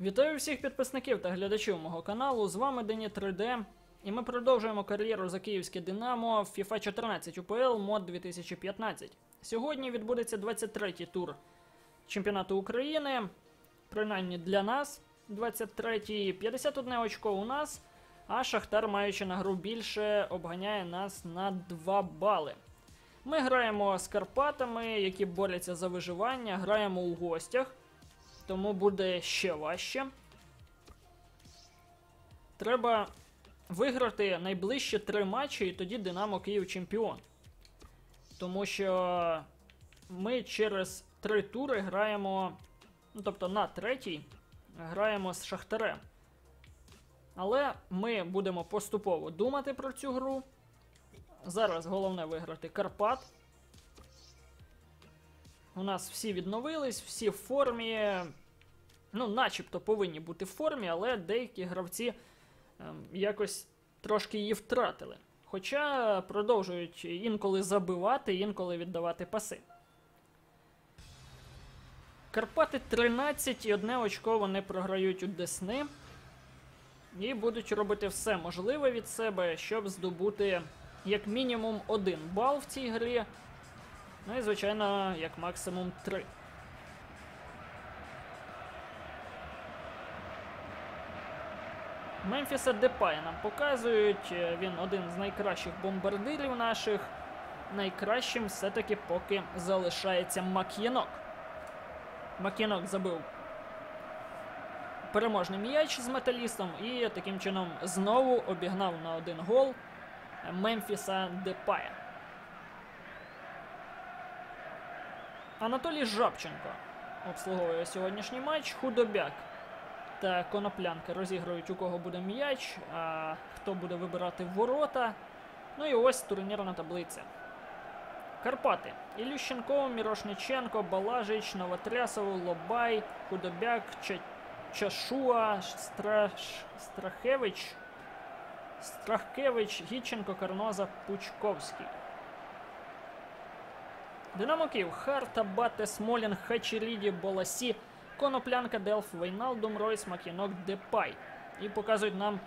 Вітаю всіх підписників та глядачів мого каналу. З вами Дені 3D. І ми продовжуємо кар'єру за київське Динамо в FIFA 14 UPL мод 2015. Сьогодні відбудеться 23-й тур чемпіонату України. Принаймні для нас 23-й. 51 очко у нас. А Шахтар, маючи на гру більше, обганяє нас на 2 бали. Ми граємо з Карпатами, які борються за виживання, граємо у гостях тому буде ще важче. Треба виграти найближчі три матчі, і тоді Динамо Київ чемпіон. Тому що ми через три тури граємо, ну тобто на третій граємо з Шахтарем. Але ми будемо поступово думати про цю гру. Зараз головне виграти Карпат. У нас всі відновились, всі в формі. Ну, начебто повинні бути в формі, але деякі гравці ем, якось трошки її втратили. Хоча продовжують інколи забивати, інколи віддавати паси. Карпати 13 і одне очко вони програють у Десни. І будуть робити все можливе від себе, щоб здобути як мінімум один бал в цій грі. Ну і, звичайно, як максимум 3. Мемфіса Депая нам показують. е, Він один з найкращих бомбардирів наших. Найкращим все-таки поки залишається Мак'єнок. Мак'єнок забив переможний м'яч з металістом і таким чином знову обігнав на один гол Мемфіса Депая. Анатолій Жабченко обслуговує сьогоднішній матч. Худобяк та Коноплянка розігрують, у кого буде м'яч, а хто буде вибирати ворота. Ну і ось турнірна таблиця. Карпати. Ілющенко, Мірошниченко, Балажич, Новотрясов, Лобай, Худобяк, Ча... Чашуа, Страш... Страхевич, Страхкевич, Гіченко, Карноза, Пучковський. Динамо Київ, Харта, Бате, Смолін, Хачеріді, Боласі, Коноплянка, Делф, Вейналдум, Ройс, Макінок, Депай. І показують нам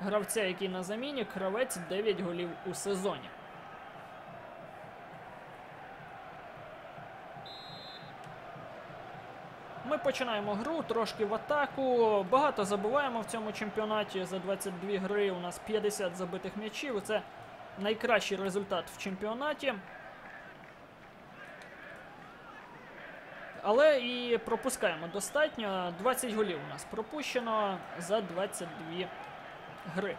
гравця, який на заміні, кравець 9 голів у сезоні. Ми починаємо гру трошки в атаку. Багато забуваємо в цьому чемпіонаті. За 22 гри у нас 50 забитих м'ячів. Це найкращий результат в чемпіонаті. Але і пропускаємо достатньо. 20 голів у нас пропущено за 22 гри.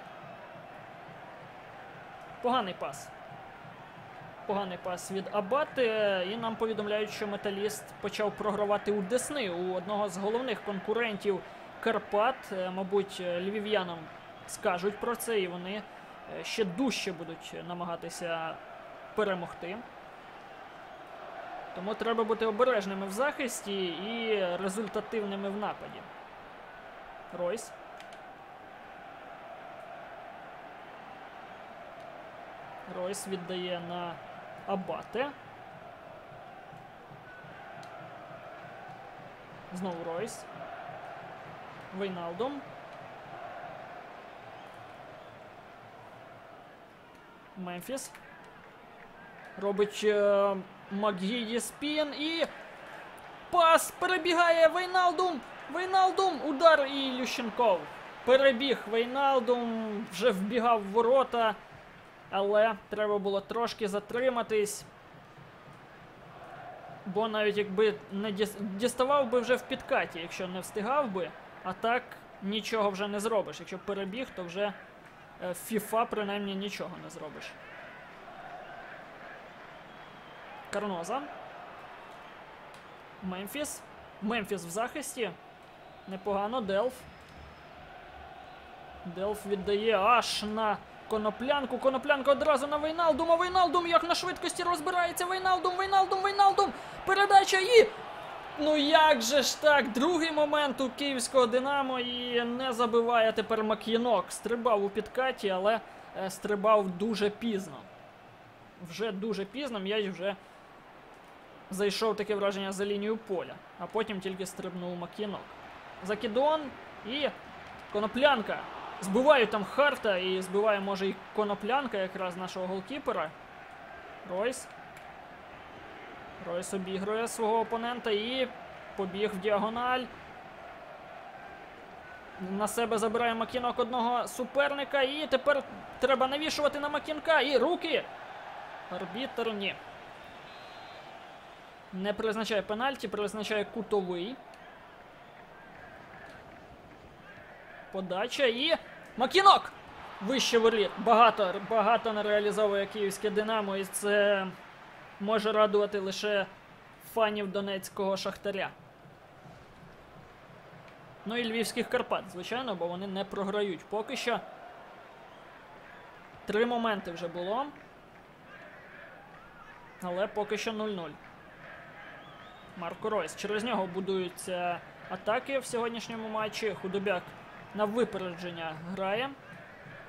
Поганий пас. Поганий пас від Абати. І нам повідомляють, що металіст почав програвати у Десни у одного з головних конкурентів Карпат. Е, Мабуть, львів'янам скажуть про це, і вони е, ще дужче будуть намагатися перемогти. Тому треба бути обережними в захисті і результативними в нападі. Ройс. Ройс віддає на Абате. Знову Ройс. Вейналдом. Мемфіс. Робить Макгії спін і. Пас перебігає Вейналдум! Вейналдум! Удар і Лющенков. Перебіг Вейналдум, вже вбігав в ворота, але треба було трошки затриматись. Бо навіть якби не діставав би вже в підкаті, якщо не встигав би, а так нічого вже не зробиш. Якщо перебіг, то вже е, FIFA принаймні нічого не зробиш. Карноза. Мемфіс. Мемфіс в захисті. Непогано. Делф. Делф віддає аж на коноплянку. Коноплянка одразу на Вейналдум. А Вейналдум як на швидкості розбирається. Вейналдум, Вейналдум, Вейналдум. Передача і. Ну як же ж так? Другий момент у київського Динамо і не забиває тепер Мак'єнок. Стрибав у підкаті, але е, стрибав дуже пізно. Вже дуже пізно м'яч вже зайшов таке враження за лінію поля, а потім тільки стрибнув Мак'єнок. Закидон і коноплянка. Збивають там Харта і збиває, може, і коноплянка якраз нашого голкіпера. Ройс. Ройс обігрує свого опонента і побіг в діагональ. На себе забирає Макінок одного суперника. І тепер треба навішувати на Макінка. І руки. Арбітер ні. Не призначає пенальті, призначає кутовий. Подача і. Макінок! Вище воріт. Багато, багато не реалізовує київське Динамо, і це може радувати лише фанів донецького шахтаря. Ну і львівських Карпат, звичайно, бо вони не програють поки що. Три моменти вже було. Але поки що 0-0. Марко Ройс. Через нього будуються атаки в сьогоднішньому матчі. Худобяк на випередження грає.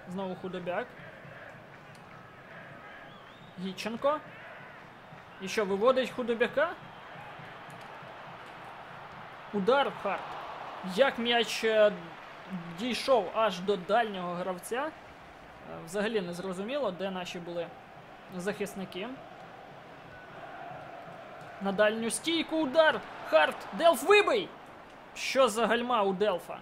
Знову худобяк. Гіченко. І що, виводить худобяка? Удар Харт. Як м'яч е, дійшов аж до дальнього гравця. Е, Взагалі не зрозуміло, де наші були захисники. На дальню стійку удар. Харт. Делф вибий! Що за гальма у Делфа?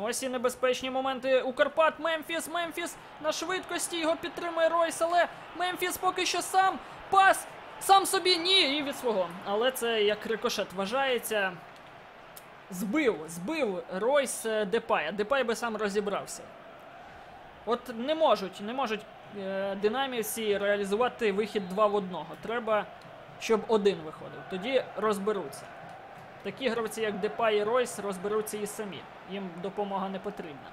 Ось і небезпечні моменти у Карпат. Мемфіс, Мемфіс на швидкості його підтримує Ройс, але Мемфіс поки що сам. Пас! Сам собі ні, і від свого. Але це як рикошет вважається. Збив, збив Ройс е, Депая. Депай би сам розібрався. От не можуть, не можуть е, динамівці реалізувати вихід 2 в 1. Треба, щоб один виходив. Тоді розберуться. Такі гравці, як Депай і Ройс, розберуться і самі. Їм допомога не потрібна.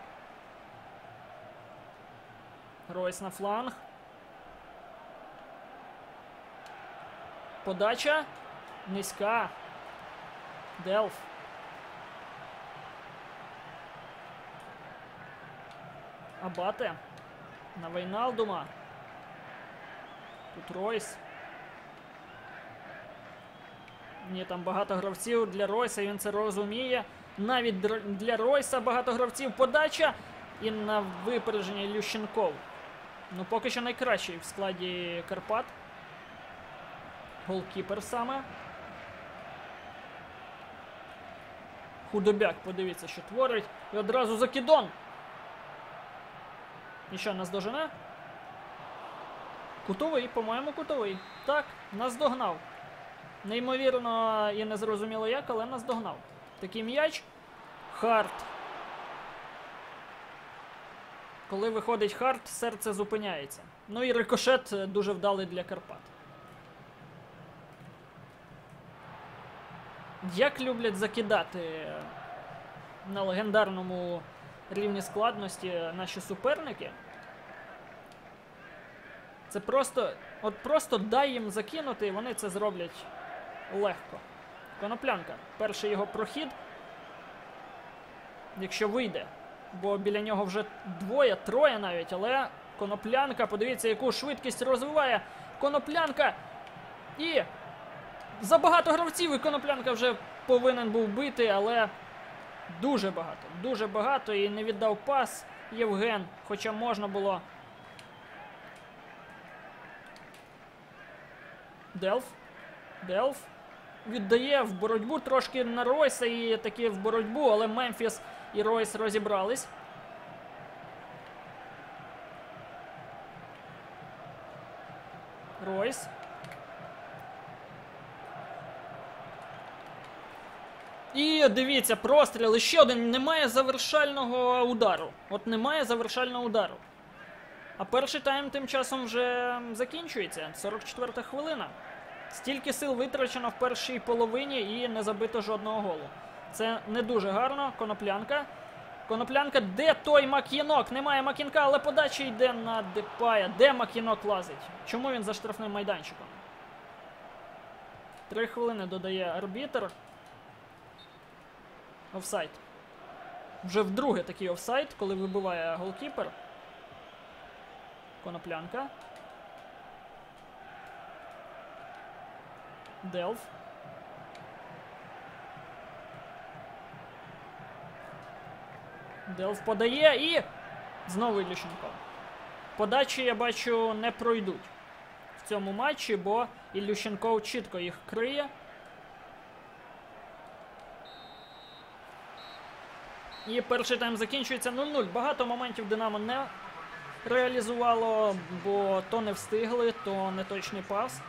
Ройс на фланг. Подача. Низька. Делф. Абате. На Вейналдума. Тут Ройс. Ні, там багато гравців для Ройса, він це розуміє. Навіть для Ройса багато гравців подача. І на випередження Лющенков. Ну, поки що найкращий в складі Карпат. Голкіпер саме. Худобяк, подивіться, що творить. І одразу закидон. І що, нас дожене? Кутовий, по-моєму, кутовий. Так, нас догнав. Неймовірно і не зрозуміло як, але нас догнав. Такий м'яч. Харт. Коли виходить харт, серце зупиняється. Ну і рикошет дуже вдалий для Карпат. Як люблять закидати на легендарному рівні складності наші суперники. Це просто. От просто дай їм закинути, і вони це зроблять легко. Коноплянка. Перший його прохід. Якщо вийде. Бо біля нього вже двоє, троє навіть, але коноплянка, подивіться, яку швидкість розвиває. Коноплянка. І забагато гравців, і коноплянка вже повинен був бити, але дуже багато. Дуже багато і не віддав пас Євген, хоча можна було. Делф. Делф. Віддає в боротьбу трошки на Ройса і таки в боротьбу, але Мемфіс і Ройс розібрались. Ройс. І дивіться, простріл. Ще один. Немає завершального удару. От немає завершального удару. А перший тайм тим часом вже закінчується. 44 хвилина. Стільки сил витрачено в першій половині і не забито жодного голу. Це не дуже гарно. Коноплянка. Коноплянка, де той Мак'єнок? Немає Мак'єнка, але подача йде на Депая. Де Мак'єнок лазить? Чому він за штрафним майданчиком? Три хвилини додає арбітр. Офсайд. Вже вдруге такий офсайд, коли вибиває голкіпер. Коноплянка. Делф. Делф подає і знову Ілющенков. Подачі, я бачу, не пройдуть в цьому матчі, бо Ілющенков чітко їх криє. І перший тайм закінчується 0-0. Багато моментів Динамо не реалізувало, бо то не встигли, то неточний пас.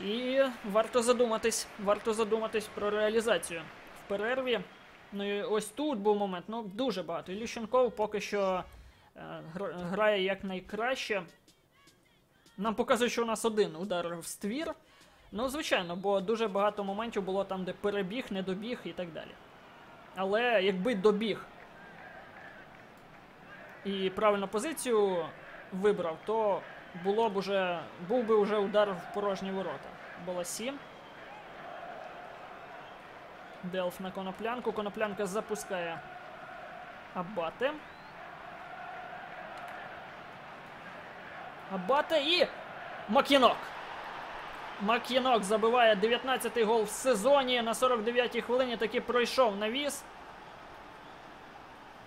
І варто задуматись, варто задуматись про реалізацію в перерві. Ну і ось тут був момент. Ну, дуже багато. Ілющенков поки що е, гра- грає якнайкраще. Нам показують, що у нас один удар в ствір. Ну, звичайно, бо дуже багато моментів було там, де перебіг, не добіг і так далі. Але якби добіг і правильну позицію вибрав, то було б уже, був би вже удар в порожні ворота. Була 7. Делф на коноплянку. Коноплянка запускає Абате. Абате і Макінок. Макінок забиває 19-й гол в сезоні. На 49-й хвилині таки пройшов навіс.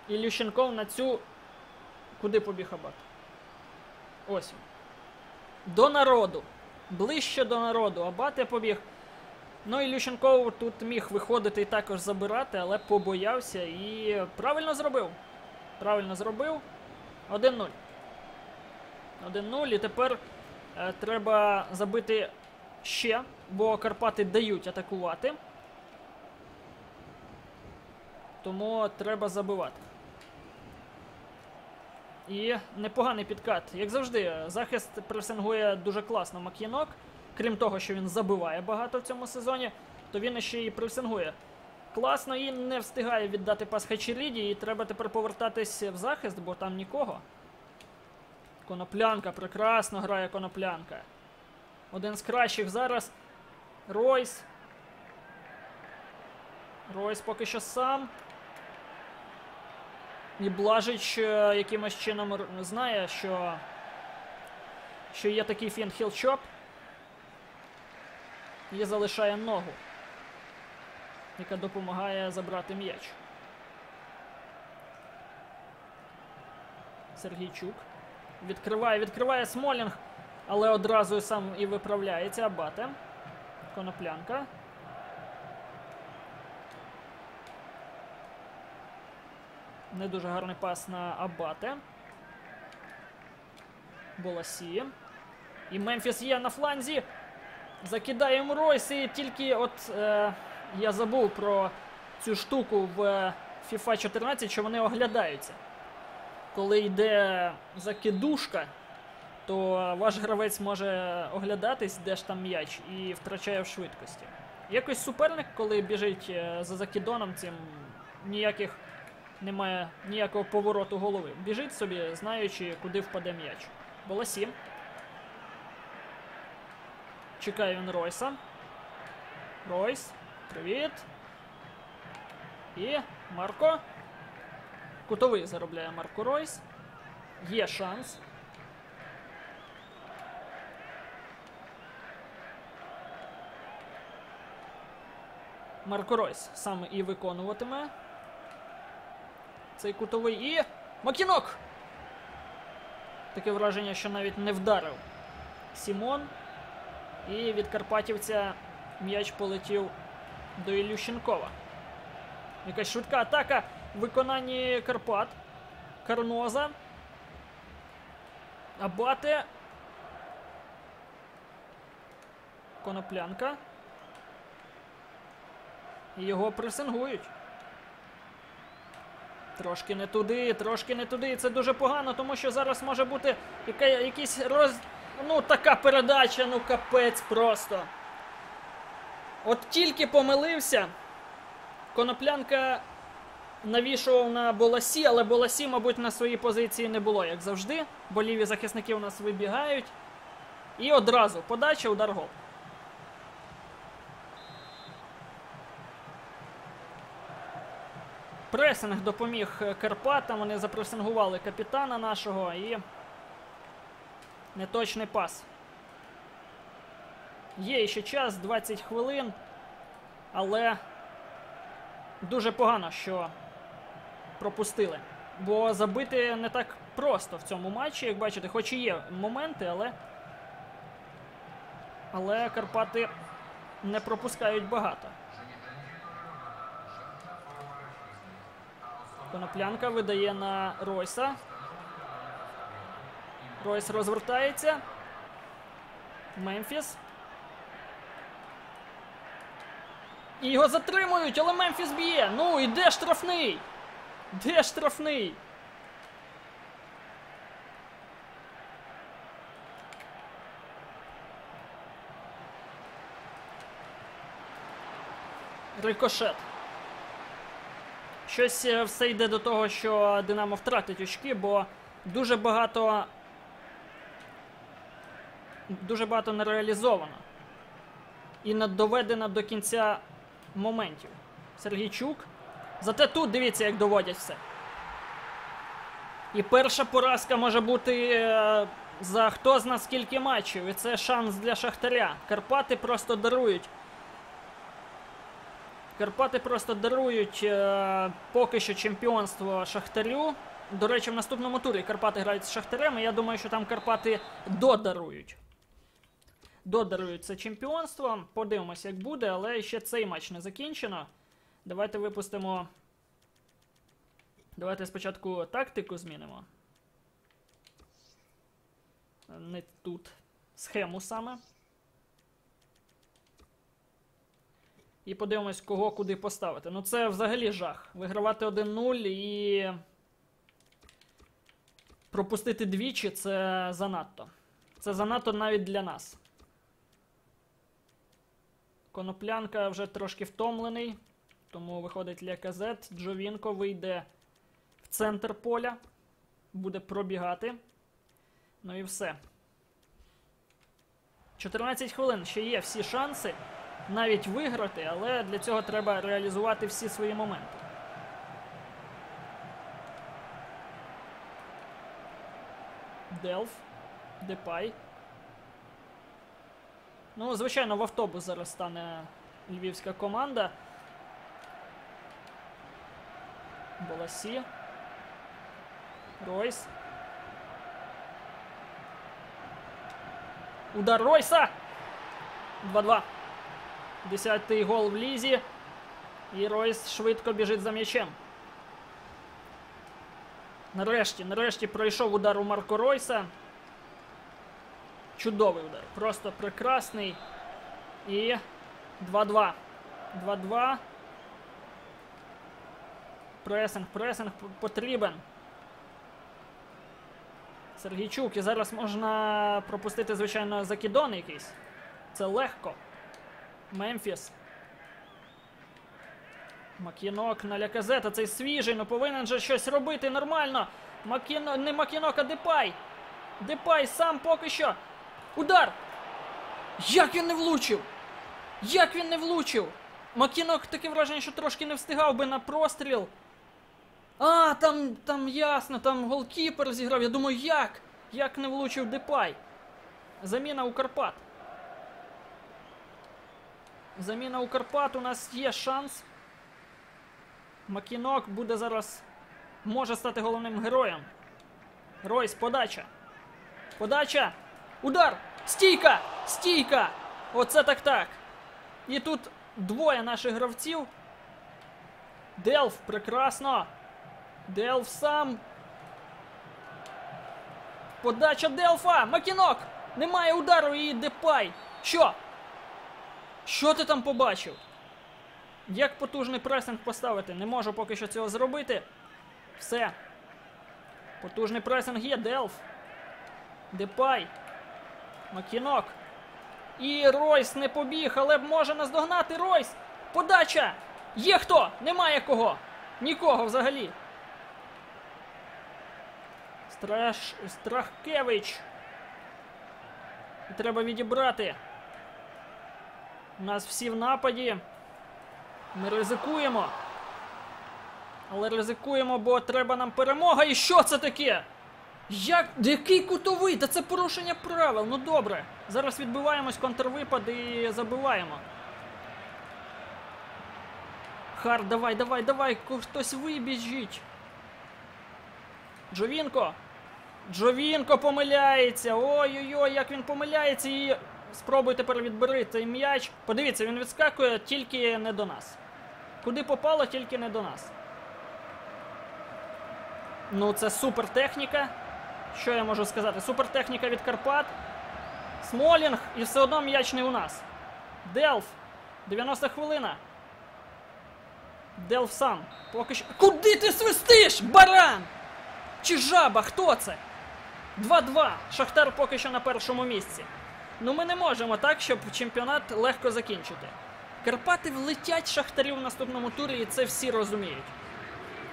І Лющенков на цю. Куди побіг Абат? Ось. До народу. Ближче до народу. Абате побіг. Ну і Лющенков тут міг виходити і також забирати, але побоявся і правильно зробив. Правильно зробив. 1-0. 1-0. І тепер е, треба забити ще, бо Карпати дають атакувати. Тому треба забивати. І непоганий підкат. Як завжди, захист пресингує дуже класно Мак'янок. Крім того, що він забиває багато в цьому сезоні, то він ще й пресингує. Класно і не встигає віддати пас Хачеріді, і треба тепер повертатись в захист, бо там нікого. Коноплянка, прекрасно грає коноплянка. Один з кращих зараз. Ройс. Ройс поки що сам. І Блажич е, якимось чином знає, що, що є такий фін хілчоп. І залишає ногу, яка допомагає забрати м'яч. Сергійчук. Відкриває, відкриває Смолінг, але одразу сам і виправляється Абате. Коноплянка. Не дуже гарний пас на Абате. Боласі. І Мемфіс є на фланзі. Закидає йому Ройс, і тільки от е, я забув про цю штуку в е, FIFA 14, що вони оглядаються. Коли йде закидушка, то ваш гравець може оглядатись, де ж там м'яч, і втрачає в швидкості. Якось суперник, коли біжить е, за закидоном, цим ніяких немає ніякого повороту голови. Біжить собі, знаючи, куди впаде м'яч. Боласі. Чекає він Ройса. Ройс. Привіт. І Марко. Кутовий заробляє Марко Ройс. Є шанс. Марко Ройс саме і виконуватиме. Цей кутовий і. Макінок! Таке враження, що навіть не вдарив Сімон. І від Карпатівця м'яч полетів до Ілющенкова. Якась швидка атака в виконанні Карпат. Карноза. Абате. Коноплянка. І Його пресингують. Трошки не туди, трошки не туди. І Це дуже погано, тому що зараз може бути яка, якийсь роз. Ну, така передача, ну капець просто. От тільки помилився. Коноплянка навішував на Боласі, але Боласі, мабуть, на своїй позиції не було, як завжди. Бо ліві захисники у нас вибігають. І одразу подача, удар гол. Пресинг допоміг Карпатам. Вони запресингували капітана нашого і. Неточний пас. Є ще час, 20 хвилин. Але дуже погано, що пропустили. Бо забити не так просто в цьому матчі, як бачите, хоч і є моменти, але. Але Карпати не пропускають багато. Коноплянка видає на Ройса. Ройс розвертається. Мемфіс. І його затримують, але Мемфіс б'є. Ну і де штрафний? Де штрафний? Рикошет. Щось е, все йде до того, що Динамо втратить очки, бо дуже багато. Дуже багато не. І не доведено до кінця моментів. Сергійчук. Зате тут дивіться, як доводять все. І перша поразка може бути е, за хто зна скільки матчів. І це шанс для Шахтаря. Карпати просто дарують. Карпати просто дарують е, поки що чемпіонство Шахтарю. До речі, в наступному турі Карпати грають з Шахтарем, і я думаю, що там Карпати додарують. Додарують це чемпіонство. Подивимося, як буде, але ще цей матч не закінчено. Давайте випустимо. Давайте спочатку тактику змінимо. Не тут. Схему саме. І подивимось, кого куди поставити. Ну це взагалі жах. Вигравати 1-0 і. Пропустити двічі це занадто. Це занадто навіть для нас. Коноплянка вже трошки втомлений. Тому виходить Ляказет. Джовінко вийде в центр поля. Буде пробігати. Ну і все. 14 хвилин ще є всі шанси навіть виграти, але для цього треба реалізувати всі свої моменти. Делф. Депай. Ну, звичайно, в автобус зараз стане львівська команда. Боласі. Ройс. Удар Ройса! 2-2. Десятий гол в лізі. І Ройс швидко біжить за м'ячем. Нарешті, нарешті пройшов удар у Марко Ройса. Чудовий удар. Просто прекрасний. І 2-2. 2-2. Пресинг, пресинг потрібен. Сергійчук. І зараз можна пропустити, звичайно, закидон якийсь. Це легко. Мемфіс. Макінок на Ляказета. Цей свіжий, ну повинен же щось робити нормально. Макіно... Не Макінок, а Депай. Депай сам поки що. Удар! Як він не влучив? Як він не влучив? Макінок таке враження, що трошки не встигав би на простріл. А, там там ясно, там голкіпер зіграв. Я думаю, як? Як не влучив Депай? Заміна у Карпат. Заміна у Карпат. У нас є шанс. Макінок буде зараз. Може стати головним героєм. Ройс, подача. Подача. Удар! Стійка! Стійка! Оце так так. І тут двоє наших гравців. Делф, прекрасно. Делф сам. Подача Делфа! Макінок! Немає удару і Депай. Що? Що ти там побачив? Як потужний пресинг поставити? Не можу поки що цього зробити. Все. Потужний пресинг є, Делф. Депай. Макінок. І Ройс не побіг, але може наздогнати Ройс. Подача! Є хто? Немає кого. Нікого взагалі. Страш... Страхкевич. Треба відібрати. У нас всі в нападі. Ми ризикуємо. Але ризикуємо, бо треба нам перемога. І що це таке? Як? Який кутовий? Та це порушення правил. Ну добре. Зараз відбиваємось контрвипад і забиваємо. Хар, давай, давай, давай, хтось вибіжіть. Джовінко. Джовінко помиляється. Ой-ой-ой, як він помиляється. І спробуй тепер відбери цей м'яч. Подивіться, він відскакує тільки не до нас. Куди попало, тільки не до нас. Ну, це супер техніка. Що я можу сказати? Супер техніка від Карпат. Смолінг, і все одно м'яч не у нас. Делф. 90 хвилина. Делф сам. Поки що. Куди ти свистиш, баран? Чи жаба? Хто це? 2-2. Шахтар поки що на першому місці. Ну ми не можемо так, щоб чемпіонат легко закінчити. Карпати влетять шахтарів в наступному турі, і це всі розуміють.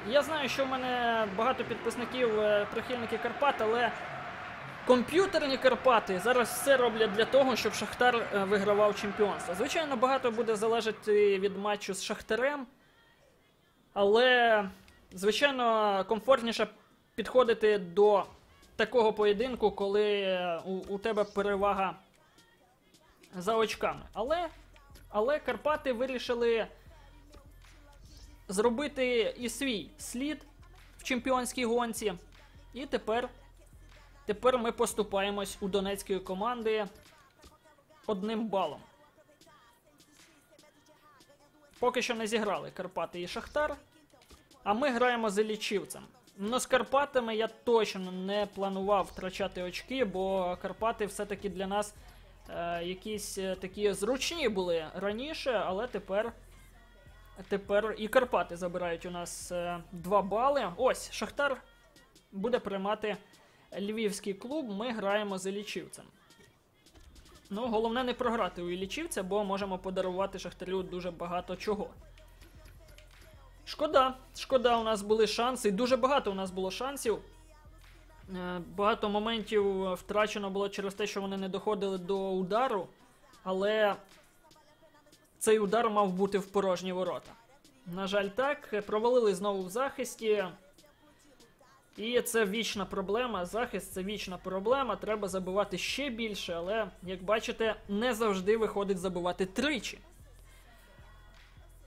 Я знаю, що в мене багато підписників е, прихильники Карпат, але комп'ютерні Карпати зараз все роблять для того, щоб Шахтар е, вигравав чемпіонство. Звичайно, багато буде залежати від матчу з Шахтарем, але, звичайно, комфортніше підходити до такого поєдинку, коли е, у, у тебе перевага за очками. Але, але Карпати вирішили зробити і свій слід в чемпіонській гонці. І тепер, тепер ми поступаємось у донецької команди одним балом. Поки що не зіграли Карпати і Шахтар. А ми граємо з Іллічівцем. Ну, з Карпатами я точно не планував втрачати очки, бо Карпати все-таки для нас е, якісь е, такі зручні були раніше, але тепер. Тепер і Карпати забирають у нас е, 2 бали. Ось, Шахтар буде приймати львівський клуб. Ми граємо з Іллічівцем. Ну, головне не програти у Іллічівця, бо можемо подарувати Шахтарю дуже багато чого. Шкода, шкода, у нас були шанси. Дуже багато у нас було шансів. Е, Багато моментів втрачено було через те, що вони не доходили до удару. Але цей удар мав бути в порожні ворота. На жаль, так. Провалили знову в захисті. І це вічна проблема. Захист це вічна проблема. Треба забивати ще більше, але, як бачите, не завжди виходить забивати тричі.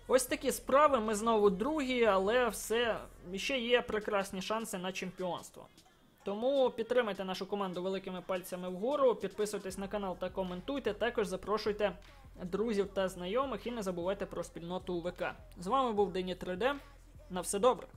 Ось такі справи. Ми знову другі, але все ще є прекрасні шанси на чемпіонство. Тому підтримайте нашу команду великими пальцями вгору, підписуйтесь на канал та коментуйте. Також запрошуйте друзів та знайомих і не забувайте про спільноту УВК. З вами був Дені 3D. На все добре.